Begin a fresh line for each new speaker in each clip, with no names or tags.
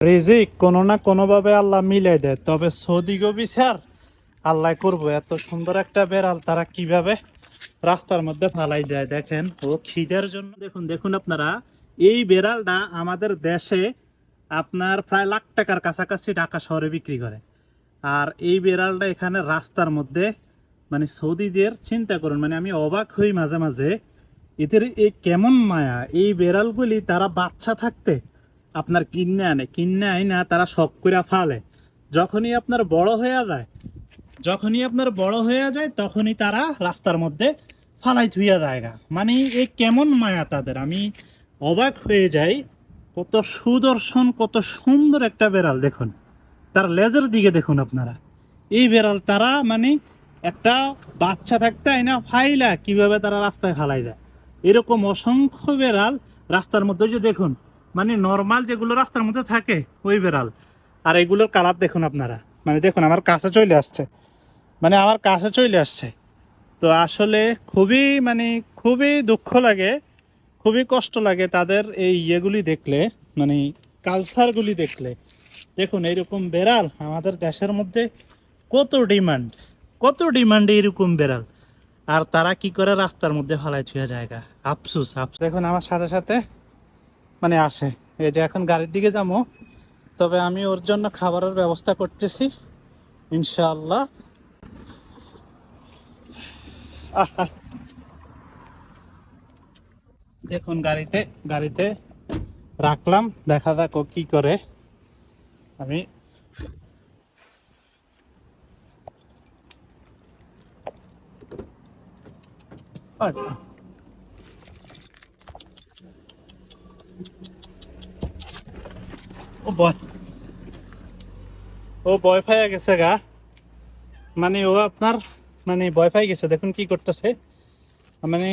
রিজিক কোনো না কোনোভাবে আল্লাহ মিলাই দেয়। তবে সৌদি বিচার আল্লাহ করব, এত সুন্দর একটা বেড়াল, তারা কীভাবে রাস্তার মধ্যে ফালাই দেয় দেখেন। ও খিদের জন্য দেখুন দেখুন আপনারা, এই বেড়ালটা আমাদের দেশে আপনার প্রায় লাখ টাকার কাছাকাছি ঢাকা শহরে বিক্রি করে। আর এই বেড়ালটা এখানে রাস্তার মধ্যে মানে সৌদিদের চিন্তা করুন মানে আমি অবাক হই মাঝে মাঝে। এদের এই কেমন মায়া, এই বেড়ালগুলি, তারা বাচ্চা থাকতে আপনার কিনে আনে। কিনে আইনা তারা শখ করে ফালে। যখনই আপনার বড় হয়ে যায়, যখনই আপনার বড় হয়ে যায়, তখনই তারা রাস্তার মধ্যে ফালাই থুইয়া জায়গা মানে এই কেমন মায়া তাদের? আমি অবাক হয়ে যাই, কত সুদর্শন, কত সুন্দর একটা বেড়াল দেখুন। তার লেজের দিকে দেখুন আপনারা। এই বেড়াল তারা মানে একটা বাচ্চা থাকতে না ফাইলা কীভাবে তারা রাস্তায় ফালাই দেয়। এরকম অসংখ্য বেড়াল রাস্তার মধ্যে যে দেখুন মানে নর্মাল যেগুলো রাস্তার মধ্যে থাকে, ওই বেড়াল। আর এগুলোর কালার দেখুন আপনারা। মানে দেখুন, আমার কাছে চলে আসছে। মানে আমার কাছে চলে আসছে। তো আসলে খুবই মানে খুবই দুঃখ লাগে, খুবই কষ্ট লাগে তাদের এই ইয়েগুলি দেখলে মানে কালচারগুলি দেখলে। দেখুন, এইরকম বেড়াল আমাদের দেশের মধ্যে কত ডিমান্ড কত ডিমান্ড এইরকম বেড়াল। আর তারা কি করে রাস্তার মধ্যে ফালাই থুয়া জায়গা? আফসুস আফসুস। দেখুন, আমার সাথে সাথে মানে আসে। এই যে এখন গাড়ির দিকে যাব, তবে আমি ওর জন্য খাবারের ব্যবস্থা করতেছি, ইনশাআল্লাহ। দেখুন গাড়িতে গাড়িতে রাখলাম, দেখা যাক ও কি করে। আমি আচ্ছা। ও ও ভয় গেছে গা। মানে ও আপনার মানে ভয় গেছে, দেখুন কি করতেছে। মানে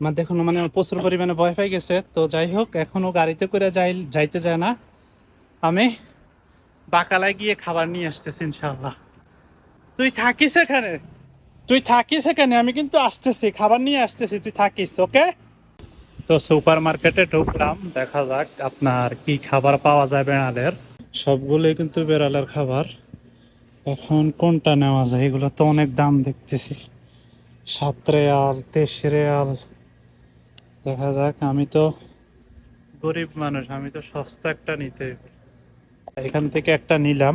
মানে দেখুন মানে প্রচুর পরিমাণে ভয় পাই গেছে। তো যাই হোক, এখনও গাড়িতে করে যাই, যাইতে যায় না। আমি বাকালায় গিয়ে খাবার নিয়ে আসতেছি ইনশাল্লাহ তুই থাকিস এখানে? তুই থাকিস এখানে? আমি কিন্তু আসতেছি, খাবার নিয়ে আসতেছি, তুই থাকিস, ওকে? তো সুপার মার্কেটে ঢুকলাম, দেখা যাক আপনার কি খাবার পাওয়া যায় বেড়ালের। সবগুলোই কিন্তু বেড়ালের খাবার। এখন কোনটা নেওয়া যায়, এগুলো তো অনেক দাম দেখতেছি। সাত রেয়াল, তেইশ রেয়াল। দেখা যাক, আমি তো গরিব মানুষ, আমি তো সস্তা একটা নিতে। এখান থেকে একটা নিলাম।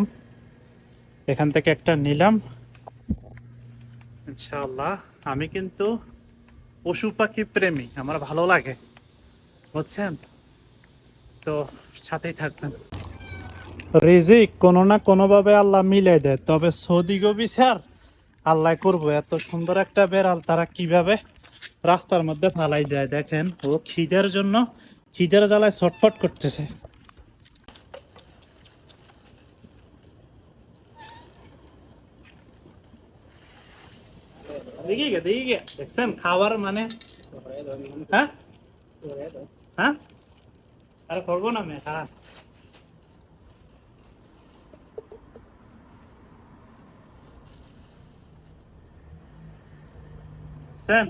এখান থেকে একটা নিলাম। ইনশাল্লাহ আমি কিন্তু পশু পাখি প্রেমী, আমার ভালো লাগে। বুঝছেন? তো সাথেই থাকবেন। রিজিক কোনো না কোনোভাবে আল্লাহ মিলাই দেয়, তবে সৌদি বিচার আল্লাহ করব, এত সুন্দর একটা বেড়াল, তারা কীভাবে রাস্তার মধ্যে ফালাই দেয় দেখেন, ও খিদের জন্য, খিদের জ্বালায় ছটফট করতেছে। দেখি গে দেখি গে দেখছেন খাবার মানে হ্যাঁ হ্যাঁ আরে করব না মে হ্যাঁ স্যাম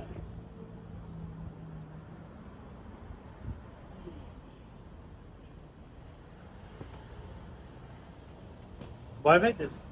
ভয় পাইতেছে